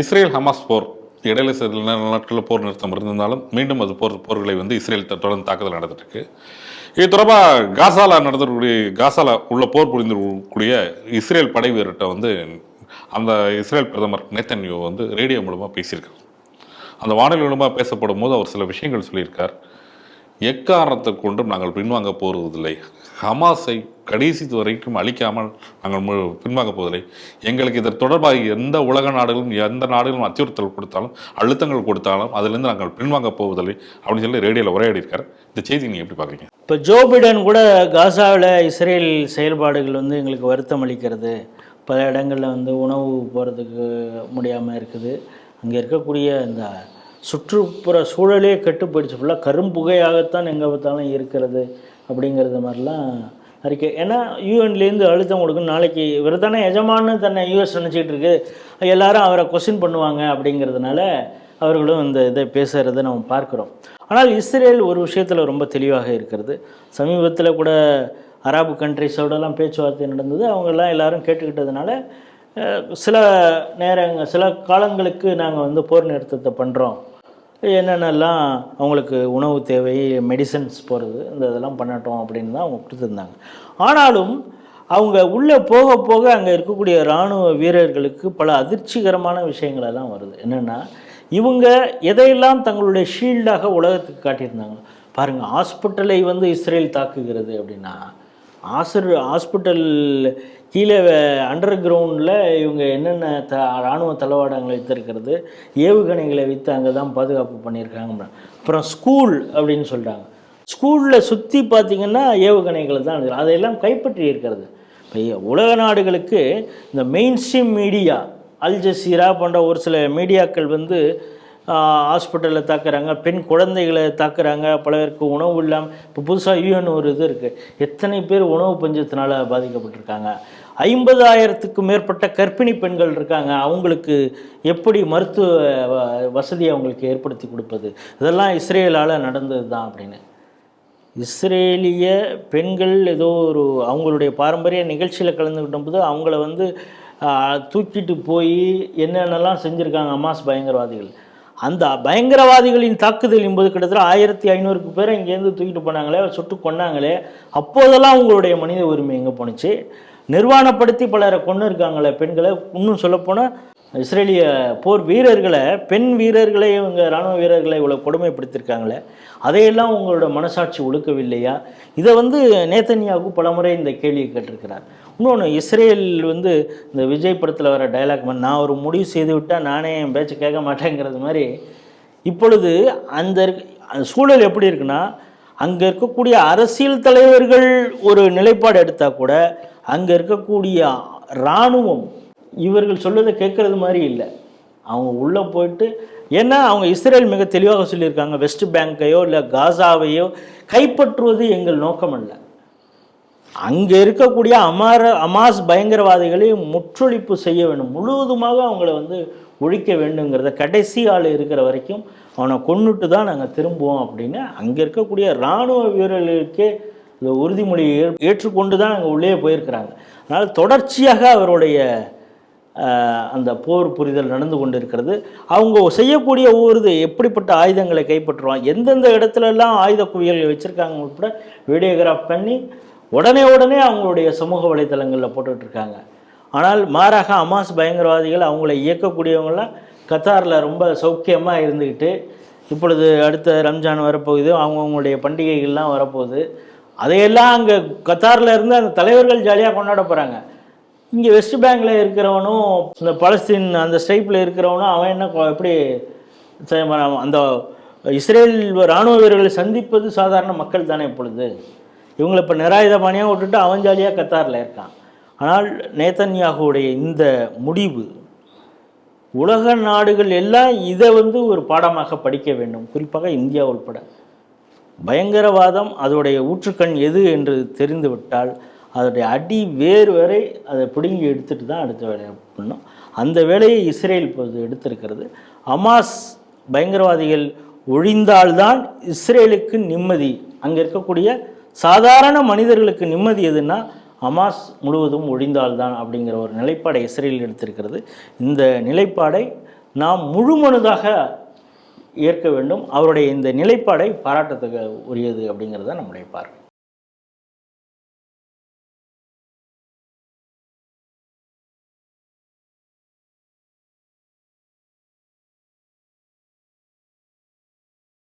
Israel Hamas போர் இடையில சில நாட்களில் போர் நிறுத்தம் இருந்திருந்தாலும் மீண்டும் அது போர் போர்களை வந்து இஸ்ரேல் தொடர்ந்து தாக்குதல் நடந்துட்டு இது தொடர்பாக காசால நடந்தக்கூடிய காசால உள்ள போர் புரிந்துக்கூடிய இஸ்ரேல் படை வீரர்கிட்ட வந்து அந்த இஸ்ரேல் பிரதமர் நேத்தன்யூ வந்து ரேடியோ மூலமாக பேசியிருக்கார். அந்த வானொலி மூலமாக பேசப்படும் போது அவர் சில விஷயங்கள் சொல்லியிருக்கார். எக்காரணத்தை கொண்டும் நாங்கள் பின்வாங்க போவதில்லை ஹமாஸை கடைசி வரைக்கும் அழிக்காமல் நாங்கள் மு- பின்வாங்க போவதில்லை. எங்களுக்கு இதன் தொடர்பாக எந்த உலக நாடுகளும் எந்த நாடுகளும் அச்சுறுத்தல் கொடுத்தாலும் அழுத்தங்கள் கொடுத்தாலும் அதுலேருந்து நாங்கள் பின்வாங்க போவதில்லை அப்படின்னு சொல்லி ரேடியோவில் உரையாடிருக்கார் இந்த செய்தி நீங்கள் எப்படி பார்க்குறீங்க? இப்போ ஜோ பிடன் கூட காசாவில் இஸ்ரேல் செயல்பாடுகள் வந்து எங்களுக்கு வருத்தம் அளிக்கிறது. பல இடங்களில் வந்து உணவு போகிறதுக்கு முடியாமல் இருக்குது. அங்கே இருக்கக்கூடிய இந்த சுற்றுப்புற சூழலே கெட்டு போயிடுச்சு. ஃபுல்லாக கரும்புகையாகத்தான் எங்கே பார்த்தாலும் இருக்கிறது அப்படிங்கிறது மாதிரிலாம் அறிக்கை. ஏன்னா யூஎன்லேருந்து அழுத்தம் கொடுக்கணும். நாளைக்கு இவர் தானே எஜமானு தன்னை யூஎஸ் நினச்சிக்கிட்டு இருக்கு. எல்லாரும் அவரை கொஸ்டின் பண்ணுவாங்க அப்படிங்கிறதுனால அவர்களும் இந்த இதை பேசுகிறத நம்ம பார்க்குறோம். ஆனால் இஸ்ரேல் ஒரு விஷயத்தில் ரொம்ப தெளிவாக இருக்கிறது. சமீபத்தில் கூட அரபு கண்ட்ரிஸோடலாம் பேச்சுவார்த்தை நடந்தது. அவங்கெல்லாம் எல்லாரும் கேட்டுக்கிட்டதுனால சில நேரங்க சில காலங்களுக்கு நாங்கள் வந்து போர் நிறுத்தத்தை பண்ணுறோம் என்னென்னலாம் அவங்களுக்கு உணவு தேவை மெடிசன்ஸ் போகிறது இந்த இதெல்லாம் பண்ணட்டும் அப்படின்னு தான் அவங்க கொடுத்துருந்தாங்க. ஆனாலும் அவங்க உள்ளே போக போக அங்கே இருக்கக்கூடிய இராணுவ வீரர்களுக்கு பல அதிர்ச்சிகரமான விஷயங்களெல்லாம் வருது. என்னென்னா இவங்க எதையெல்லாம் தங்களுடைய ஷீல்டாக உலகத்துக்கு காட்டியிருந்தாங்க? பாருங்கள் ஹாஸ்பிட்டலை வந்து இஸ்ரேல் தாக்குகிறது அப்படின்னா ஆசர் ஹாஸ்பிட்டல் கீழே அண்டர் கிரவுண்டில் இவங்க என்னென்ன த இராணுவ தளவாடங்களை வைத்திருக்கிறது ஏவுகணைகளை வைத்து அங்கே தான் பாதுகாப்பு பண்ணியிருக்காங்க அப்புறம் ஸ்கூல் அப்படின்னு சொல்கிறாங்க ஸ்கூலில் சுற்றி பார்த்தீங்கன்னா ஏவுகணைகளை தான் அதையெல்லாம் கைப்பற்றி இருக்கிறது. இப்போ உலக நாடுகளுக்கு இந்த mainstream media Al Jazeera போன்ற ஒரு சில மீடியாக்கள் வந்து ஹாஸ்பிட்டலில் தாக்குறாங்க பெண் குழந்தைகளை தாக்குறாங்க பல பேருக்கு உணவு இல்லாமல் இப்போ புதுசாக யூஎன் ஒரு இது இருக்குது எத்தனை பேர் உணவு பஞ்சத்தினால் பாதிக்கப்பட்டிருக்காங்க? ஐம்பதாயிரத்துக்கு மேற்பட்ட கர்ப்பிணி பெண்கள் இருக்காங்க. அவங்களுக்கு எப்படி மருத்துவ வ- அவங்களுக்கு ஏற்படுத்தி கொடுப்பது? இதெல்லாம் இஸ்ரேலால் நடந்தது தான் அப்படின்னு. இஸ்ரேலிய பெண்கள் ஏதோ ஒரு அவங்களுடைய பாரம்பரிய நிகழ்ச்சியில் கலந்துக்கிட்ட போது அவங்கள வந்து தூக்கிட்டு போய் என்னென்னலாம் செஞ்சுருக்காங்க அமாஸ் பயங்கரவாதிகள். அந்த பயங்கரவாதிகளின் தாக்குதல் என்பது கிட்டத்தட்ட ஆயிரத்தி ஐநூறுக்கு பேரை இங்கேருந்து தூக்கிட்டு போனாங்களே சுட்டு கொன்னாங்களே. அப்போதெல்லாம் உங்களுடைய மனித உரிமை எங்கே போணுச்சு? நிர்வாணப்படுத்தி பலரை கொண்டு இருக்காங்களே பெண்களை. இன்னும் சொல்லப்போனால் இஸ்ரேலிய போர் வீரர்களை பெண் வீரர்களை இவங்க இராணுவ வீரர்களை இவ்வளோ கொடுமைப்படுத்தியிருக்காங்களே அதையெல்லாம் உங்களோட மனசாட்சி ஒழுக்கவில்லையா இதை வந்து நேத்தன்யாவுக்கு பலமுறை இந்த கேள்வியை கேட்டிருக்கிறார். இன்னொன்று இஸ்ரேல் வந்து இந்த விஜய் படத்தில் வர டைலாக் நான் ஒரு முடிவு செய்து விட்டால் நானே என் பேச்சு கேட்க மாட்டேங்கிறது மாதிரி இப்பொழுது அந்த அந்த சூழல் எப்படி இருக்குன்னா அங்கே இருக்கக்கூடிய அரசியல் தலைவர்கள் ஒரு நிலைப்பாடு எடுத்தால் கூட அங்கே இருக்கக்கூடிய இராணுவம் இவர்கள் சொல்வதை கேட்குறது மாதிரி இல்லை. அவங்க உள்ளே போயிட்டு ஏன்னா அவங்க இஸ்ரேல் மிக தெளிவாக சொல்லியிருக்காங்க வெஸ்ட் பேங்கையோ இல்லை காசாவையோ கைப்பற்றுவது எங்கள் நோக்கம் அல்ல அங்கே இருக்கக்கூடிய அமார அமாஸ் பயங்கரவாதிகளை முற்றொழிப்பு செய்ய வேண்டும். முழுவதுமாக அவங்கள வந்து ஒழிக்க வேண்டுங்கிறத கடைசி ஆள் இருக்கிற வரைக்கும் அவனை கொன்னுட்டு தான் நாங்கள் திரும்புவோம் அப்படின்னு அங்கே இருக்கக்கூடிய இராணுவ வீரர்களுக்கே இந்த உறுதிமொழியை ஏற்- ஏற்றுக்கொண்டு தான் அங்கே உள்ளே போயிருக்கிறாங்க. அதனால் தொடர்ச்சியாக அவருடைய அந்த போர் புரிதல் நடந்து கொண்டு இருக்கிறது அவங்க செய்யக்கூடிய ஒவ்வொரு இது எப்படிப்பட்ட ஆயுதங்களை கைப்பற்றுவான் எந்தெந்த இடத்துலலாம் ஆயுத குவியல்கள் வச்சுருக்காங்க உட்பட வீடியோகிராஃப் பண்ணி உடனே உடனே அவங்களுடைய சமூக வலைத்தளங்களில் போட்டுட்ருக்காங்க ஆனால் மாறாக அமாஸ் பயங்கரவாதிகள் அவங்கள இயக்கக்கூடியவங்களாம் கத்தாரில் ரொம்ப சௌக்கியமாக இருந்துக்கிட்டு இப்பொழுது அடுத்த ரம்ஜான் வரப்போகுது அவங்கவுங்களுடைய பண்டிகைகள்லாம் வரப்போகுது. அதையெல்லாம் அங்கே கத்தாரில் இருந்து அந்த தலைவர்கள் ஜாலியாக கொண்டாட போகிறாங்க இங்கே வெஸ்ட் பேங்கில் இருக்கிறவனும் இந்த பலஸ்தீன் அந்த ஸ்டைப்பில் இருக்கிறவனும் அவன் என்ன எப்படி அந்த இஸ்ரேல் இராணுவ வீரர்களை சந்திப்பது சாதாரண மக்கள் தானே இப்பொழுது? இவங்களை இப்போ நிராயுதபாணியாக விட்டுட்டு அவன் ஜாலியாக கத்தாரில் இருக்கான். ஆனால் நேத்தன்யாகுடைய இந்த முடிவு உலக நாடுகள் எல்லாம் இதை வந்து ஒரு பாடமாக படிக்க வேண்டும். குறிப்பாக இந்தியா உட்பட பயங்கரவாதம் அதோடைய ஊற்றுக்கண் எது என்று தெரிந்துவிட்டால் அதோடைய அடி வேர் வரை அதை பிடுங்கி எடுத்துட்டு தான் அடுத்த வேலையை பண்ணும். அந்த வேலையை இஸ்ரேல் இப்போது எடுத்திருக்கிறது. அமாஸ் பயங்கரவாதிகள் ஒழிந்தால்தான் இஸ்ரேலுக்கு நிம்மதி. அங்கே இருக்கக்கூடிய சாதாரண மனிதர்களுக்கு நிம்மதி எதுன்னா ஹமாஸ் முழுவதும் ஒழிந்தால்தான் அப்படிங்கிற ஒரு நிலைப்பாடை இஸ்ரேல் எடுத்திருக்கிறது. இந்த நிலைப்பாடை நாம் முழுமனதாக ஏற்க வேண்டும். அவருடைய இந்த நிலைப்பாடை பாராட்டத்துக்கு உரியது அப்படிங்கிறது தான் நம்முடைய பார்வை.